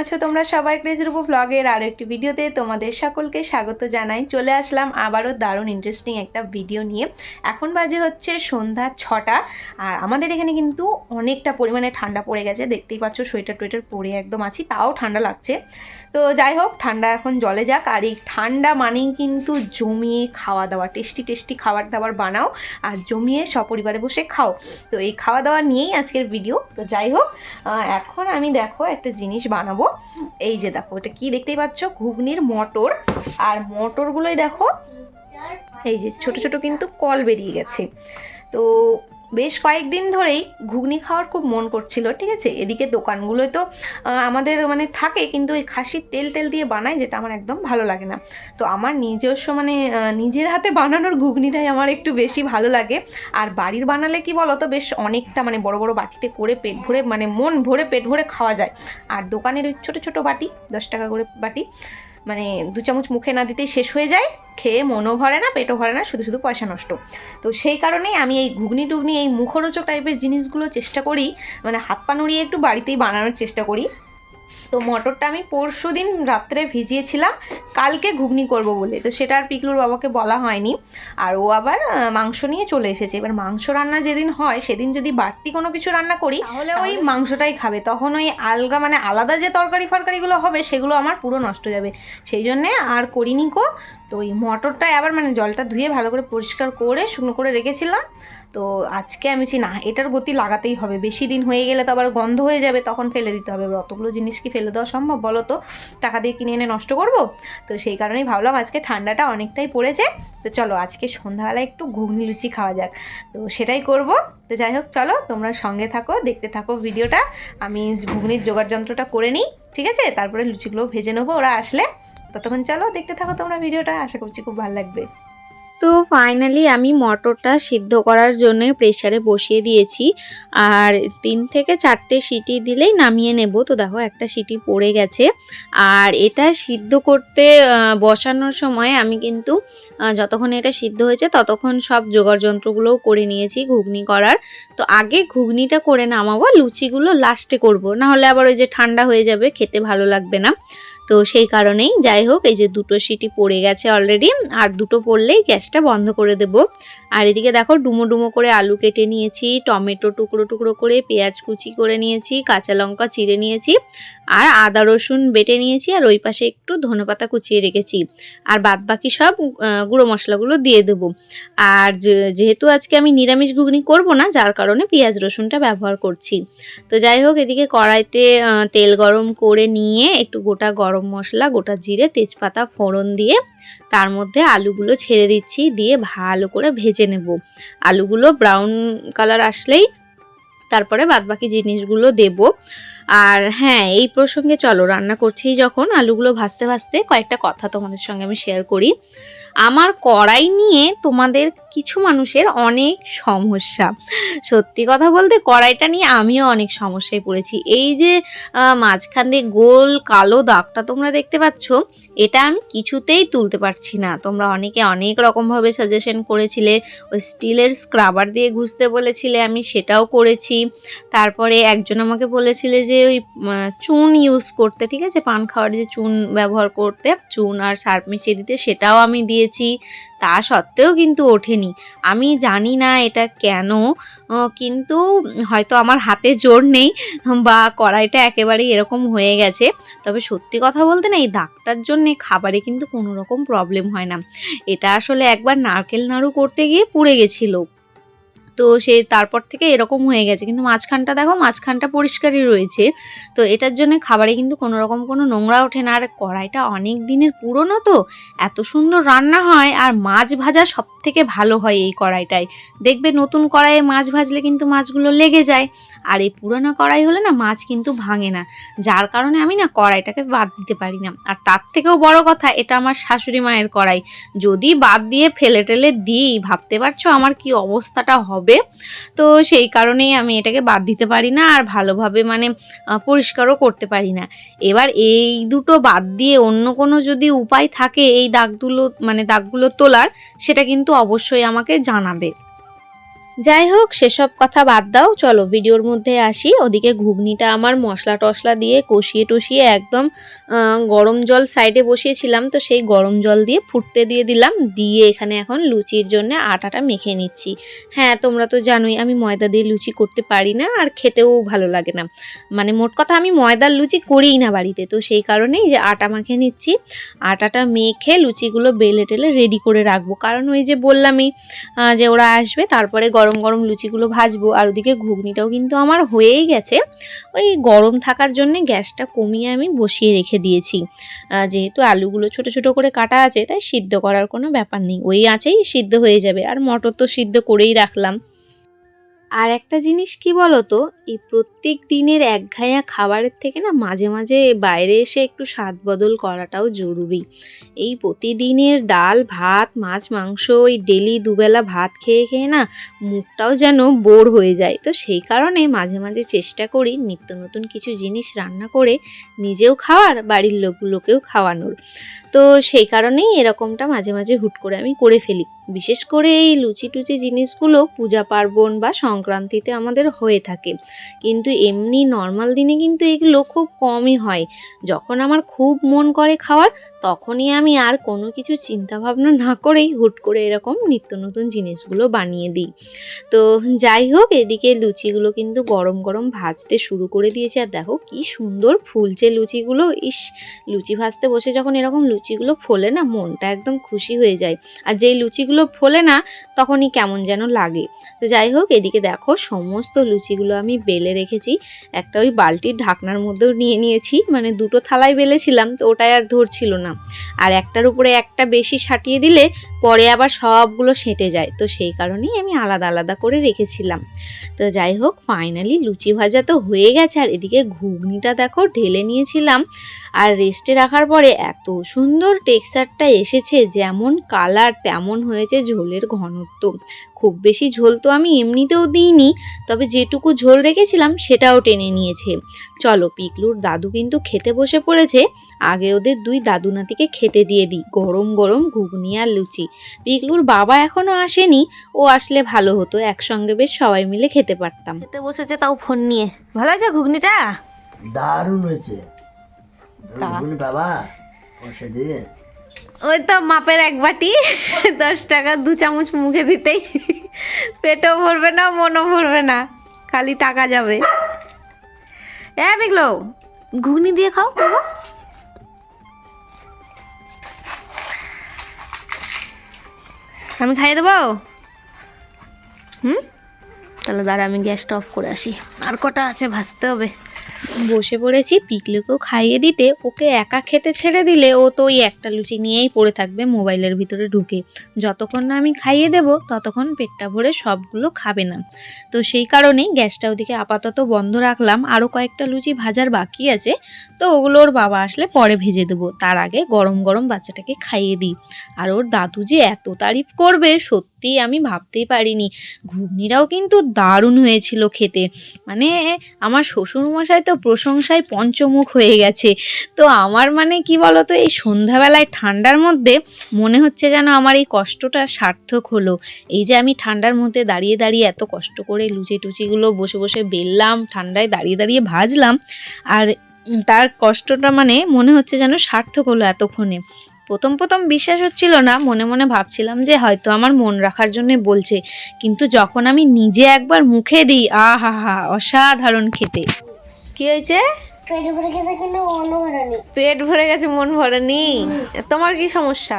আছো? তোমরা সবাই ক্রেজির উপর ব্লগের আরও একটি ভিডিওতে তোমাদের সকলকে স্বাগত জানাই। চলে আসলাম আবারও দারুণ ইন্টারেস্টিং একটা ভিডিও নিয়ে। এখন বাজে হচ্ছে সন্ধ্যা ছটা, আর আমাদের এখানে কিন্তু অনেকটা পরিমাণে ঠান্ডা পড়ে গেছে। দেখতেই পাচ্ছ সোয়েটার টোয়েটার পরে একদম আছি, তাও ঠান্ডা লাগছে। তো যাই হোক, ঠান্ডা এখন জলে যাক, আর এই ঠান্ডা মানেই কিন্তু জমিয়ে খাওয়া দাওয়া টেস্টি টেস্টি খাবার দাবার বানাও, আর জমিয়ে সপরিবারে বসে খাও। তো এই খাওয়া দাওয়া নিয়েই আজকের ভিডিও তো যাই হোক এখন আমি দেখো একটা জিনিস বানাবো। এই যে দেখো এটা কি দেখতেই পাচ্ছ? ঘুগনির মটর। আর মটরগুলোই দেখো এই যে ছোট ছোট কিন্তু কল বেরিয়ে গেছে। তো বেশ কয়েকদিন ধরেই ঘুগনি খাওয়ার খুব মন করছিল, ঠিক আছে? এদিকে দোকানগুলোয় তো আমাদের মানে থাকে, কিন্তু এই খাসির তেল তেল দিয়ে বানায় যেটা আমার একদম ভালো লাগে না। তো আমার নিজস্ব মানে নিজের হাতে বানানোর ঘুগনিটাই আমার একটু বেশি ভালো লাগে। আর বাড়ির বানালে কি বলো তো বেশ অনেকটা মানে বড় বড় বাটিতে করে পেট ভরে মানে মন ভরে পেট ভরে খাওয়া যায়। আর দোকানের ওই ছোটো ছোটো বাটি, দশ টাকা করে বাটি মানে দু চামচ মুখে না দিতেই শেষ হয়ে যায়, খেয়ে মনও ভরে না, পেটও ভরে না, শুধু শুধু পয়সা নষ্ট। তো সেই কারণেই আমি এই ঘুগনি টুগনি এই মুখরোচক টাইপের জিনিসগুলো চেষ্টা করি মানে হাত পা নড়িয়ে একটু বাড়িতেই বানানোর চেষ্টা করি। তো মটরটা আমি পরশু দিন রাত্রে ভিজিয়েছিলাম। কালকে ঘুগনি করব বলে। তো সেটা আর পিকলুর বাবাকে বলা হয়নি। আর ও আবার মাংস নিয়ে চলে এসেছে। এবার মাংস রান্না যেদিন হয় সেদিন যদি বাড়তি কোনো কিছু রান্না করি তাহলে ওই মাংসটাই খাবে। তখন ওই আলগা মানে আলাদা যে তরকারি ফরকারিগুলো হবে সেগুলো আমার পুরো নষ্ট যাবে। সেই জন্যে আর করিনি কো তো ওই মটরটাই আবার মানে জলটা ধুয়ে ভালো করে পরিষ্কার করে শুকনো করে রেখেছিলাম। তো আজকে আমি বলছি না, এটার গতি লাগাতেই হবে। বেশি দিন হয়ে গেলে তো আবার গন্ধ হয়ে যাবে, তখন ফেলে দিতে হবে। অতগুলো জিনিস কি ফেলে দেওয়া সম্ভব বলো তো? টাকা দিয়ে কিনে এনে নষ্ট করব? তো সেই কারণেই ভাবলাম আজকে ঠান্ডাটা অনেকটাই পড়েছে। তো চলো আজকে সন্ধ্যাবেলা একটু ঘুগনি লুচি খাওয়া যাক। তো সেটাই করব। তো যাই হোক, চলো তোমরা সঙ্গে থাকো, দেখতে থাকো ভিডিওটা। আমি ঘুগনির জোগাড় যন্ত্রটা করে নিই, ঠিক আছে? তারপরে লুচিগুলো ভেজে নেব ওরা আসলে। ততক্ষণ চলো দেখতে থাকো তোমরা ভিডিওটা। আশা করছি খুব ভালো লাগবে। তো ফাইনালি আমি মটরটা সিদ্ধ করার জন্য প্রেসারে বসিয়ে দিয়েছি। আর তিন থেকে চারটে সিটি দিলেই নামিয়ে নেব। তো দেখো একটা সিটি পড়ে গেছে। আর এটা সিদ্ধ করতে বসানোর সময় আমি কিন্তু যতক্ষণ এটা সিদ্ধ হয়েছে ততক্ষণ সব জোগাড় যন্ত্রগুলোও করে নিয়েছি ঘুগনি করার। তো আগে ঘুগনিটা করে নামাবো, লুচিগুলো লাস্টে করব। না হলে আবার ওই যে ঠান্ডা হয়ে যাবে, খেতে ভালো লাগবে না। তো সেই কারণেই যাই হোক, এই যে দুটো সিটি পড়ে গেছে অলরেডি আর দুটো পড়লেই গ্যাসটা বন্ধ করে দেব। আর এদিকে দেখো, ডুমো ডুমো করে আলু কেটে নিয়েছি, টমেটো টুকরো টুকরো করে, পেঁয়াজ কুচি করে নিয়েছি, কাঁচা লঙ্কা চিড়ে নিয়েছি। আর আদা, রসুন বেটে নিয়েছি আর ওই পাশে একটু ধনেপাতা কুচিয়ে রেখেছি। আর বাদ বাকি সব গুঁড়ো মশলাগুলো দিয়ে দেব। আর যেহেতু আজকে আমি নিরামিষ ঘুগনি করব না, যার কারণে পেঁয়াজ, রসুনটা ব্যবহার করছি। তো যাই হোক, এদিকে কড়াইতে তেল গরম করে নিয়ে একটু গোটা গরম মশলা, গোটা জিরে, তেজপাতা, ফোড়ন দিয়ে তার মধ্যে আলুগুলো ছেড়ে দিচ্ছি, দিয়ে ভালো করে ভেজে নেব। আলুগুলো ব্রাউন কালার আসলেই, তারপরে বাদবাকি জিনিসগুলো দেব। আর হ্যাঁ এই প্রসঙ্গে চলো, রান্না করছি যখন আলুগুলো ভাজতে ভাজতে কয়েকটা কথা তোমাদের সঙ্গে আমি শেয়ার করি। আমার কড়াই নিয়ে তোমাদের কিছু মানুষের অনেক সমস্যা। সত্যি কথা বলতে কড়াইটা নিয়ে আমিও অনেক সমস্যায় পড়েছি। এই যে মাঝখান দিয়ে গোল কালো দাগটা তোমরা দেখতে পাচ্ছ, এটা আমি কিছুতেই তুলতে পারছি না। তোমরা অনেকে অনেক রকমভাবে সাজেশন করেছিলে, ওই স্টিলের স্ক্রাবার দিয়ে ঘুষতে বলেছিলে, আমি সেটাও করেছি। তারপরে একজন আমাকে বলেছিলে যে ওই চুন ইউজ করতে, ঠিক আছে? পান খাওয়ার যে চুন ব্যবহার করতে, চুন আর সার্ফ মিশিয়ে দিতে, সেটাও আমি দিয়েছি। তা সত্ত্বেও কিন্তু ওঠেনি। আমি জানি না এটা কেন কিন্তু হয়তো আমার হাতে জোর নেই, বা কড়াইটা একেবারেই এরকম হয়ে গেছে। তবে সত্যি কথা বলতে না, এই দাগটার জন্যে খাবারে কিন্তু কোনো রকম প্রবলেম হয় না। এটা আসলে একবার নারকেল নাড়ু করতে গিয়ে পুড়ে গেছিল। তো সে তারপর থেকে এরকম হয়ে গেছে। কিন্তু মাঝখানটা দেখো, মাঝখানটা পরিষ্কারই রয়েছে। তো এটার জন্য খাবারে কিন্তু কোনো রকম কোনো নোংরা ওঠে না। আর কড়াইটা অনেক দিনের পুরনো তো, এত সুন্দর রান্না হয়। আর মাছ ভাজা সব থেকে ভালো হয় এই কড়াইটায়। দেখবে নতুন কড়াইয়ে মাছ ভাজলে কিন্তু মাছগুলো লেগে যায়। আর এই পুরোনো কড়াই হলে না মাছ কিন্তু ভাঙে না। যার কারণে আমি না কড়াইটাকে বাদ দিতে পারি না। আর তার থেকেও বড় কথা, এটা আমার শাশুড়ি মায়ের কড়াই। যদি বাদ দিয়ে ফেলে টেলে দিই, ভাবতে পারছ আমার কি অবস্থাটা হবে? তো সেই কারণেই আমি এটাকে বাদ দিতে পারি না আর ভালোভাবে মানে পরিষ্কারও করতে পারি না। এবার এই দুটো বাদ দিয়ে অন্য কোনো যদি উপায় থাকে এই দাগগুলো মানে দাগগুলো তোলার, সেটা কিন্তু অবশ্যই আমাকে জানাবে। যাই হোক সেসব কথা বাদ দাও। চলো, ভিডিওর মধ্যে আসি। ওদিকে ঘুগনিটা আমার মশলা টশলা দিয়ে কষিয়ে টষিয়ে একদম গরম জল সাইডে বসিয়েছিলাম। তো সেই গরম জল দিয়ে ফুটতে দিয়ে দিলাম। দিয়ে এখানে এখন লুচির জন্য আটাটা মেখে নিচ্ছি। হ্যাঁ তোমরা তো জানোই, আমি ময়দা দিয়ে লুচি করতে পারি না আর খেতেও ভালো লাগে না। মানে মোট কথা, আমি ময়দার লুচি করিই না বাড়িতে। তো সেই কারণেই যে আটা মাখে নিচ্ছি। আটাটা মেখে লুচিগুলো বেলে টেলে রেডি করে রাখব। কারণ ওই যে বললামই যে ওরা আসবে, তারপরে গরম গরম গরম লুচিগুলো ভাজবো, আর ওদিকে ঘুগনিটাও কিন্তু আমার হয়েই গেছে। ওই গরম থাকার জন্যে গ্যাসটা কমিয়ে আমি বসিয়ে রেখে দিয়েছি। যেহেতু আলুগুলো ছোট ছোট করে কাটা আছে, তাই সিদ্ধ করার কোনো ব্যাপার নেই। ওই আঁচেই সিদ্ধ হয়ে যাবে, আর মটর তো সিদ্ধ করেই রাখলাম। আর একটা জিনিস কি বলতো? এই প্রত্যেক দিনের একঘায়া খাবারের থেকে না মাঝে মাঝে বাইরে এসে একটু স্বাদ বদল করাটাও জরুরি। এই প্রতিদিনের ডাল, ভাত, মাছ, মাংস, ওই ডেলি দুবেলা ভাত খেয়ে খেয়ে না মুখটাও যেন বোর হয়ে যায়। তো সেই কারণে মাঝে মাঝে চেষ্টা করি নিত্য নতুন কিছু জিনিস রান্না করে নিজেও খাওয়ার, বাড়ির লোকগুলোকেও খাওয়ানোর। তো সেই কারণেই এরকমটা মাঝে মাঝে হুট করে আমি করে ফেলি। বিশেষ করে এই লুচি টুচি জিনিসগুলো পূজা পার্বণ বা সংক্রান্তিতে আমাদের হয়ে থাকে। কিন্তু এমনি নর্মাল দিনে কিন্তু এগুলো খুব কমই হয়। যখন আমার খুব মন করে খাওয়ার তখনই আমি আর কোনো কিছু চিন্তা ভাবনা না করেই হুট করে এরকম নিত্য নতুন জিনিসগুলো বানিয়ে দিই। তো যাই হোক, এদিকে লুচিগুলো কিন্তু গরম গরম ভাজতে শুরু করে দিয়েছে। আর দেখো কি সুন্দর ফুলছে লুচিগুলো। ইস, লুচি ভাজতে বসে যখন এরকম লুচিগুলো ফোলে না, মনটা একদম খুশি হয়ে যায়। আর যেই লুচিগুলো ফোলে না, তখনই কেমন যেন লাগে। তো যাই হোক, এদিকে দেখো সমস্ত লুচিগুলো আমি বেলে রেখেছি। একটা ওই বালতির ঢাকনার মধ্যেও নিয়ে নিয়েছি। মানে দুটো থালায় বেলেছিলাম, তো ওটাই আর ধরছিল না। আর একটার উপরে একটা বেশি সাটিয়ে দিলে পরে আবার সবগুলো সেঁটে যায়। তো সেই কারণেই আমি আলাদা আলাদা করে রেখেছিলাম। তো যাই হোক ফাইনালি লুচি ভাজা তো হয়ে গেছে। আর এদিকে ঘুগনিটা দেখো ঢেলে নিয়েছিলাম। আর রেস্টে রাখার পরে এত সুন্দর টেক্সচারটা এসেছে, যেমন কালার তেমন হয়েছে ঝোলের ঘনত্ব। খুব বেশি ঝোল তো আমি এমনিতেও দিইনি তবে যেটুকু ঝোল রেখেছিলাম সেটাও টেনে নিয়েছে। চলো পিকলুর দাদু কিন্তু খেতে বসে পড়েছে আগে ওদের দুই দাদু নাতিকে খেতে দিয়ে দিই গরম গরম ঘুগনি আর লুচি। পিকলুর বাবা এখনও আসেনি ও আসলে ভালো হতো একসঙ্গে বেশ সবাই মিলে খেতে পারতাম। খেতে বসেছে তাও ফোন নিয়ে। ভালো আছে ঘুগনিটা? দারুণ হয়েছে। ঘুগনি বাবা বসে দিয়ে। ওই তো মাপের এক বাটি, দশ টাকা, দু চামচ মুখে দিতেই। পেটও ভরবে না, মনও ভরবে না, খালি টাকা যাবে। এ বিগলো ঘুগনি দিয়ে খাও, বাবা। আমি খাইয়ে দেবো? হুম? তাহলে দাঁড়া, আমি গ্যাসটা অফ করে আসি। আর কটা আছে, ভাজতে হবে। বসে পড়েছি, পিকলুকেও খাইয়ে দিতে। ওকে একা খেতে ছেড়ে দিলে ও তো ওই একটা লুচি নিয়েই পড়ে থাকবে মোবাইলের ভিতরে ঢুকে। যতক্ষণ না আমি খাইয়ে দেব, ততক্ষণ পেটটা ভরে সবগুলো খাবে না। তো সেই কারণেই গ্যাসটা ওদিকে আপাতত বন্ধ রাখলাম। আরও কয়েকটা লুচি ভাজার বাকি আছে। তো ওগুলো ওর বাবা আসলে পরে ভেজে দেবো। তার আগে গরম গরম বাচ্চাটাকে খাইয়ে দিই। আর ওর দাদু যে এত তারিফ করবে, সত্যি আমি ভাবতেই পারিনি। ঘুগনিটাও কিন্তু দারুণ হয়েছিল খেতে। মানে আমার শ্বশুরমশাই তো প্রশংসায় পঞ্চমুখ হয়ে গেছে। তো আমার মানে কি বলতো, এই সন্ধ্যাবেলায় ঠান্ডার মধ্যে মনে হচ্ছে যেন আমার এই কষ্টটা সার্থক হলো। এই যে আমি ঠান্ডার মধ্যে দাঁড়িয়ে দাঁড়িয়ে এত কষ্ট করে লুচি টুচিগুলো বসে বসে বেললাম, ঠান্ডায় দাঁড়িয়ে দাঁড়িয়ে ভাজলাম, আর তার কষ্টটা মানে মনে হচ্ছে যেন সার্থক হলো এতক্ষণে। প্রথম প্রথম বিশ্বাস হচ্ছিল না, মনে মনে ভাবছিলাম যে হয়তো আমার মন রাখার জন্য বলছে। কিন্তু যখন আমি নিজে একবার মুখে দিই, আহা হা, অসাধারণ খেতে। কি হয়েছে? পেট ভরে গেছে মন ভরেনি? তোমার কি সমস্যা?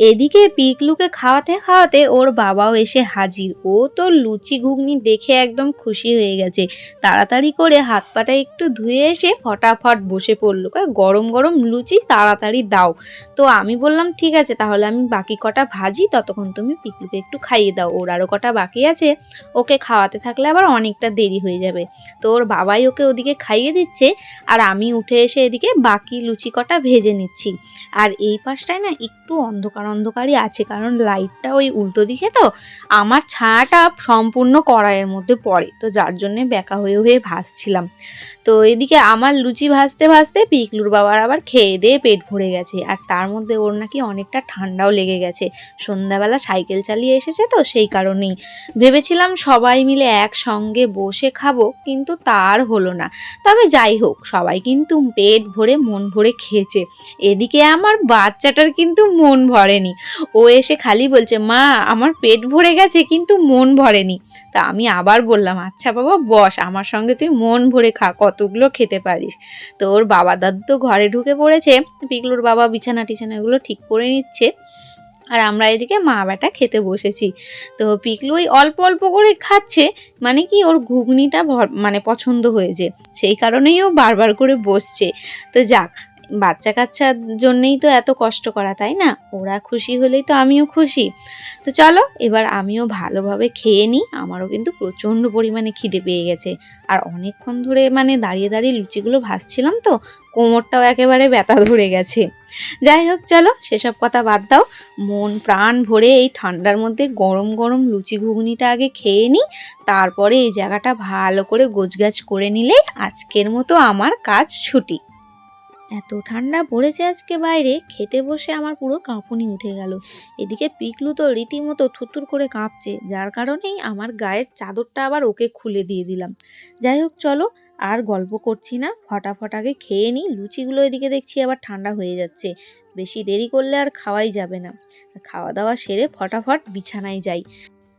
এদিকে পিকলুকে খাওয়াতে খাওয়াতে ওর বাবাও এসে হাজির। ও তো লুচি ঘুগনি দেখে একদম খুশি হয়ে গেছে। তাড়াতাড়ি করে হাত পাটা একটু ধুয়ে এসে ফটাফট বসে পড়ল। গরম গরম লুচি, তাড়াতাড়ি দাও। তো আমি বললাম, ঠিক আছে, তাহলে আমি বাকি কটা ভাজি, ততক্ষণ তুমি পিকলুকে একটু খাইয়ে দাও। ওর আরও কটা বাকি আছে, ওকে খাওয়াতে থাকলে আবার অনেকটা দেরি হয়ে যাবে। তো ওর বাবাই ওকে ওদিকে খাইয়ে দিচ্ছে, আর আমি উঠে এসে এদিকে বাকি লুচি কটা ভেজে নিচ্ছি। আর এই পাশটায় না একটু অন্ধকার অন্ধকারই আছে, কারণ লাইটটা ওই উল্টো দিকে তো, আমার ছায়াটা সম্পূর্ণ কড়াইয়ের মধ্যে পড়ে, তো যার জন্যে বেঁকা হয়ে হয়ে ভাসছিলাম। তো এদিকে আমার লুচি ভাজতে ভাজতে পিকলুর বাবার আবার খেয়ে দিয়ে পেট ভরে গেছে, আর তার মধ্যে ওর নাকি অনেকটা ঠান্ডাও লেগে গেছে। সন্ধ্যাবেলা সাইকেল চালিয়ে এসেছে তো সেই কারণেই। ভেবেছিলাম সবাই মিলে একসঙ্গে বসে খাব, কিন্তু তার হলো না। তবে যাই হোক, সবাই কিন্তু পেট ভরে মন ভরে খেয়েছে। এদিকে আমার বাচ্চাটার কিন্তু মন ভরেনি ও এসে খালি বলছে, মা, আমার পেট ভরে গেছে, কিন্তু মন ভরেনি। তা আমি আবার বললাম আচ্ছা বাবা, বস, আমার সঙ্গে তুই মন ভরে খা, কতগুলো খেতে পারিস। তো ওর বাবা দাদু তো ঘরে ঢুকে পড়েছে, পিকলুর বাবা বিছানা টিছানাগুলো ঠিক করে নিচ্ছে। আর আমরা এদিকে মা বেটা খেতে বসেছি। তো পিকলু ওই অল্প অল্প করে খাচ্ছে মানে কি ওর ঘুগনিটা মানে পছন্দ হয়েছে। সেই কারণেই ও বারবার করে বসছে। তো যাক বাচ্চা কাচ্চার জন্যেই তো এত কষ্ট করা, তাই না? ওরা খুশি হলেই তো আমিও খুশি। তো চলো, এবার আমিও ভালোভাবে খেয়ে নিই। আমারও কিন্তু প্রচণ্ড পরিমাণে খিদে পেয়ে গেছে। আর অনেকক্ষণ ধরে মানে দাঁড়িয়ে দাঁড়িয়ে লুচিগুলো ভাজছিলাম তো, কোমরটাও একেবারে ব্যথা ধরে গেছে। যাই হোক, চলো, সেসব কথা বাদ দাও। মন প্রাণ ভরে এই ঠান্ডার মধ্যে গরম গরম লুচি ঘুগনিটা আগে খেয়ে নিই। তারপরে এই জায়গাটা ভালো করে গোছগাছ করে নিলে আজকের মতো আমার কাজ ছুটি। এত ঠান্ডা পড়েছে আজকে বাইরে, খেতে বসে আমার পুরো কাঁপুনি উঠে গেল। এদিকে পিকলু তো রীতিমতো থুতুর করে কাঁপছে, যার কারণেই আমার গায়ের চাদরটা আবার ওকে খুলে দিয়ে দিলাম। যাই হোক, চলো, আর গল্প করছি না, ফটাফট আগে খেয়ে নিই, লুচিগুলো এদিকে দেখছি আবার ঠান্ডা হয়ে যাচ্ছে। বেশি দেরি করলে আর খাওয়াই যাবে না। খাওয়া দাওয়া সেরে ফটাফট বিছানায় যাই।